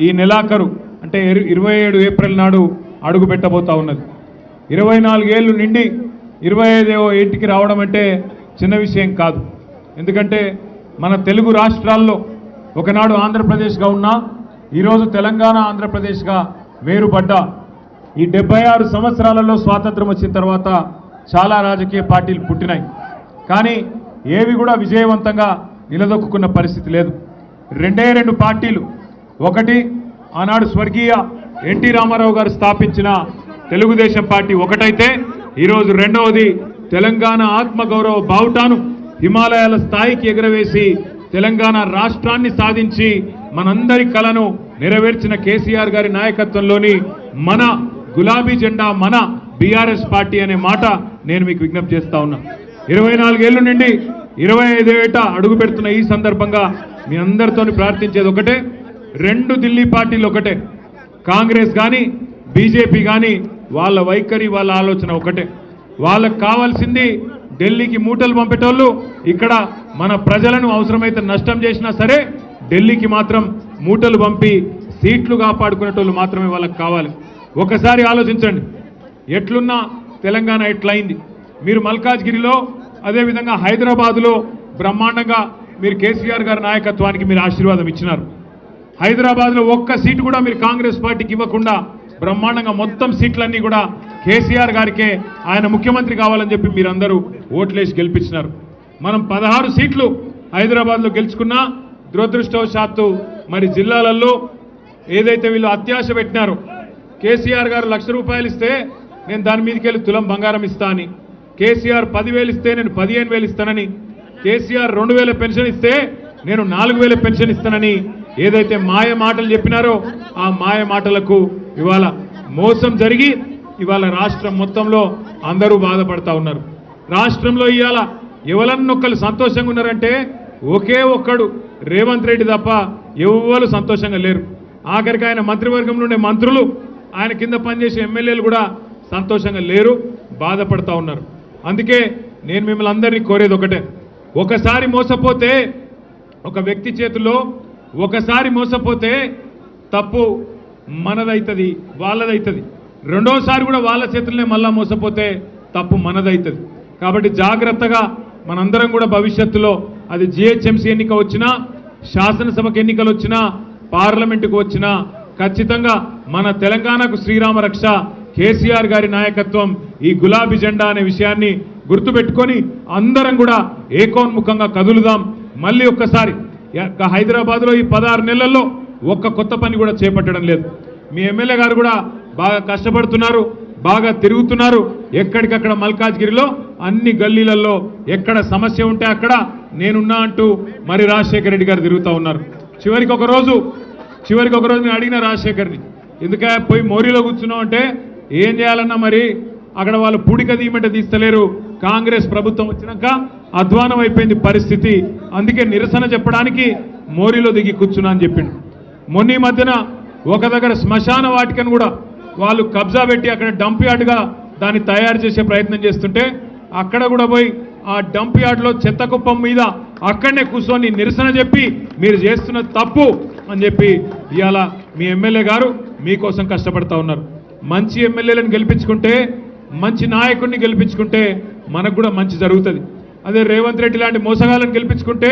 ఈ నెలాఖరు అంటే ఇరు- ఇరవై ఏడు ఏప్రిల్ నాడు అడుగు పెట్టబోతా ఉన్నది. ఇరవై నాలుగేళ్ళు నిండి ఇరవై ఐదో ఇంటికి రావడం అంటే చిన్న విషయం కాదు. ఎందుకంటే మన తెలుగు రాష్ట్రాల్లో ఒకనాడు ఆంధ్రప్రదేశ్గా ఉన్నా ఈరోజు తెలంగాణ ఆంధ్రప్రదేశ్గా వేరుపడ్డ ఈ డెబ్బై ఆరు సంవత్సరాలలో స్వాతంత్రం వచ్చిన తర్వాత చాలా రాజకీయ పార్టీలు పుట్టినాయి. కానీ ఏవి కూడా విజయవంతంగా నిలదొక్కున్న పరిస్థితి లేదు. రెండే రెండు పార్టీలు ఒకటి ఆనాడు స్వర్గీయ ఎన్టీ రామారావు గారు స్థాపించిన తెలుగుదేశం పార్టీ ఒకటైతే ఈరోజు రెండవది తెలంగాణ ఆత్మగౌరవ బావుటాను. హిమాలయాల స్థాయికి ఎగరవేసి తెలంగాణ రాష్ట్రాన్ని సాధించి మనందరి కలను నెరవేర్చిన కేసీఆర్ గారి నాయకత్వంలోని మన గులాబీ జెండా మన బీఆర్ఎస్ పార్టీ అనే మాట నేను మీకు విజ్ఞప్తి చేస్తా ఉన్నా. ఇరవై నాలుగేళ్ళ నుండి ఇరవై ఐదు ఏట అడుగు పెడుతున్న ఈ సందర్భంగా మీ అందరితో ప్రార్థించేది ఒకటే. రెండు ఢిల్లీ పార్టీలు ఒకటే. కాంగ్రెస్ కానీ బీజేపీ కానీ వాళ్ళ వైఖరి వాళ్ళ ఆలోచన ఒకటే. వాళ్ళకు కావాల్సింది ఢిల్లీకి మూటలు పంపేటోళ్ళు. ఇక్కడ మన ప్రజలను అవసరమైతే నష్టం చేసినా సరే ఢిల్లీకి మాత్రం మూటలు పంపి సీట్లు కాపాడుకునేటోళ్ళు మాత్రమే వాళ్ళకి కావాలి. ఒకసారి ఆలోచించండి. ఎట్లున్నా తెలంగాణ ఎట్లయింది? మీరు మల్కాజ్గిరిలో అదేవిధంగా హైదరాబాదులో బ్రహ్మాండంగా మీరు కేసీఆర్ గారి నాయకత్వానికి మీరు ఆశీర్వాదం ఇచ్చినారు. హైదరాబాద్లో ఒక్క సీటు కూడా మీరు కాంగ్రెస్ పార్టీకి ఇవ్వకుండా బ్రహ్మాండంగా మొత్తం సీట్లన్నీ కూడా కేసీఆర్ గారికే ఆయన ముఖ్యమంత్రి కావాలని చెప్పి మీరందరూ ఓట్లేసి గెలిపించినారు. మనం పదహారు సీట్లు హైదరాబాద్లో గెలుచుకున్నా దురదృష్టవశాత్తు మరి జిల్లాలలో ఏదైతే వీళ్ళు అత్యాశ పెట్టినారో కేసీఆర్ గారు లక్ష రూపాయలు ఇస్తే నేను దాని మీదకి వెళ్ళి తులం బంగారం ఇస్తా అని కేసీఆర్ పదివేలు ఇస్తే నేను పదిహేను వేలు ఇస్తానని కేసీఆర్ రెండు వేల పెన్షన్ ఇస్తే నేను నాలుగు వేల పెన్షన్ ఇస్తానని ఏదైతే మాయ మాటలు చెప్పినారో ఆ మాయ మాటలకు ఇవాళ మోసం జరిగి ఇవాళ రాష్ట్రం మొత్తంలో అందరూ బాధపడతా ఉన్నారు. రాష్ట్రంలో ఇవాళ ఎవరన్నొక్కరు సంతోషంగా ఉన్నారంటే ఒకే ఒక్కడు రేవంత్ రెడ్డి తప్ప ఎవ్వరు సంతోషంగా లేరు. ఆఖరికి ఆయన మంత్రివర్గంలో ఉండే మంత్రులు ఆయన కింద పనిచేసే ఎమ్మెల్యేలు కూడా సంతోషంగా లేరు బాధపడతా ఉన్నారు. అందుకే నేను మిమ్మల్ని అందరినీ కోరేది ఒకటే. ఒకసారి మోసపోతే ఒక వ్యక్తి చేతిలో ఒకసారి మోసపోతే తప్పు మనదైతుంది వాళ్ళదైతుంది. రెండోసారి కూడా వాళ్ళ చేతులనే మళ్ళా మోసపోతే తప్పు మనదైతుంది. కాబట్టి జాగ్రత్తగా మనందరం కూడా భవిష్యత్తులో అది జిహెచ్ఎంసీ ఎన్నిక వచ్చినా శాసనసభకు ఎన్నికలు వచ్చినా పార్లమెంటుకు వచ్చినా ఖచ్చితంగా మన తెలంగాణకు శ్రీరామ రక్ష కేసీఆర్ గారి నాయకత్వం ఈ గులాబీ జెండా అనే విషయాన్ని గుర్తుపెట్టుకొని అందరం కూడా ఏకోన్ముఖంగా కదులుదాం. మళ్ళీ ఒక్కసారి హైదరాబాద్లో ఈ పదహారు నెలల్లో ఒక్క కొత్త పని కూడా చేపట్టడం లేదు. మీ ఎమ్మెల్యే గారు కూడా బాగా కష్టపడుతున్నారు బాగా తిరుగుతున్నారు. ఎక్కడికక్కడ మల్కాజ్గిరిలో అన్ని గల్లీలలో ఎక్కడ సమస్య ఉంటే అక్కడ నేనున్నా అంటూ మరి రాజశేఖర రెడ్డి గారు తిరుగుతూ ఉన్నారు. చివరికి ఒకరోజు చివరికి ఒక రోజు నేను అడిగిన రాజశేఖర్ని ఎందుకే పోయి మోరీలో కూర్చున్నావు అంటే ఏం చేయాలన్నా మరి? అక్కడ వాళ్ళు పూడిక తీయమంటే తీస్తలేరు. కాంగ్రెస్ ప్రభుత్వం వచ్చినాక అధ్వానం అయిపోయింది పరిస్థితి. అందుకే నిరసన చెప్పడానికి మోరీలో దిగి కూర్చున్నా అని చెప్పిండు. మొన్న ఈ మధ్యన ఒక దగ్గర శ్మశాన వాటికని కూడా వాళ్ళు కబ్జా పెట్టి అక్కడ డంప్ యార్డ్గా దాన్ని తయారు చేసే ప్రయత్నం చేస్తుంటే అక్కడ కూడా పోయి ఆ డంప్ యార్డ్లో చెత్త కుప్పం మీద అక్కడనే కూర్చొని నిరసన చెప్పి మీరు చేస్తున్న తప్పు అని చెప్పి ఇవాళ మీ ఎమ్మెల్యే గారు మీకోసం కష్టపడతా ఉన్నారు. మంచి ఎమ్మెల్యేలను గెలిపించుకుంటే మంచి నాయకుడిని గెలిపించుకుంటే మనకు కూడా మంచి జరుగుతుంది. అదే రేవంత్ రెడ్డి లాంటి మోసగాళ్ళని గెలిపించుకుంటే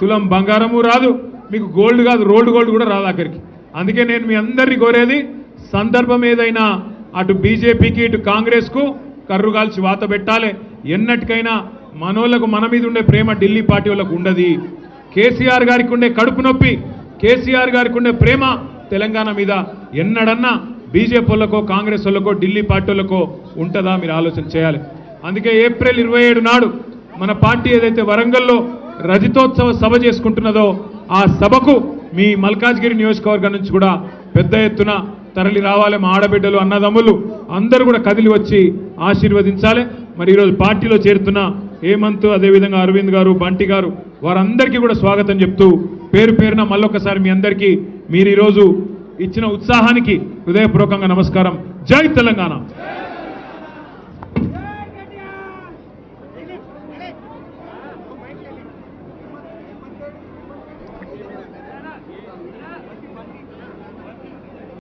తులం బంగారము రాదు మీకు గోల్డ్ కాదు రోల్డ్ గోల్డ్ కూడా రాదు అక్కడికి. అందుకే నేను మీ అందరినీ కోరేది సందర్భం ఏదైనా అటు బీజేపీకి ఇటు కాంగ్రెస్కు కర్రు కాల్చి వాత పెట్టాలి. ఎన్నటికైనా మనోళ్ళకు మన మీద ఉండే ప్రేమ ఢిల్లీ పార్టీ వాళ్ళకు ఉండదు. కేసీఆర్ గారికి ఉండే కడుపు నొప్పి కేసీఆర్ గారికి ఉండే ప్రేమ తెలంగాణ మీద ఎన్నడన్నా బీజేపీ వాళ్ళకో కాంగ్రెస్ వాళ్ళకో ఢిల్లీ పార్టీ వాళ్ళకో ఉంటుందా మీరు ఆలోచన చేయాలి. అందుకే ఏప్రిల్ ఇరవై ఏడు నాడు మన పార్టీ ఏదైతే వరంగల్లో రజతోత్సవ సభ చేసుకుంటున్నదో ఆ సభకు మీ మల్కాజ్గిరి నియోజకవర్గం నుంచి కూడా పెద్ద ఎత్తున తరలి రావాలి మా ఆడబిడ్డలు అన్నదమ్ములు. అందరూ కూడా కదిలి వచ్చి ఆశీర్వదించాలి. మరి ఈరోజు పార్టీలో చేరుతున్న హేమంత్ అదేవిధంగా అరవింద్ గారు బంటి గారు వారందరికీ కూడా స్వాగతం చెప్తూ పేరు పేరున మళ్ళొకసారి మీ అందరికీ మీరు ఈరోజు ఇచ్చిన ఉత్సాహానికి హృదయపూర్వకంగా నమస్కారం. జై తెలంగాణ!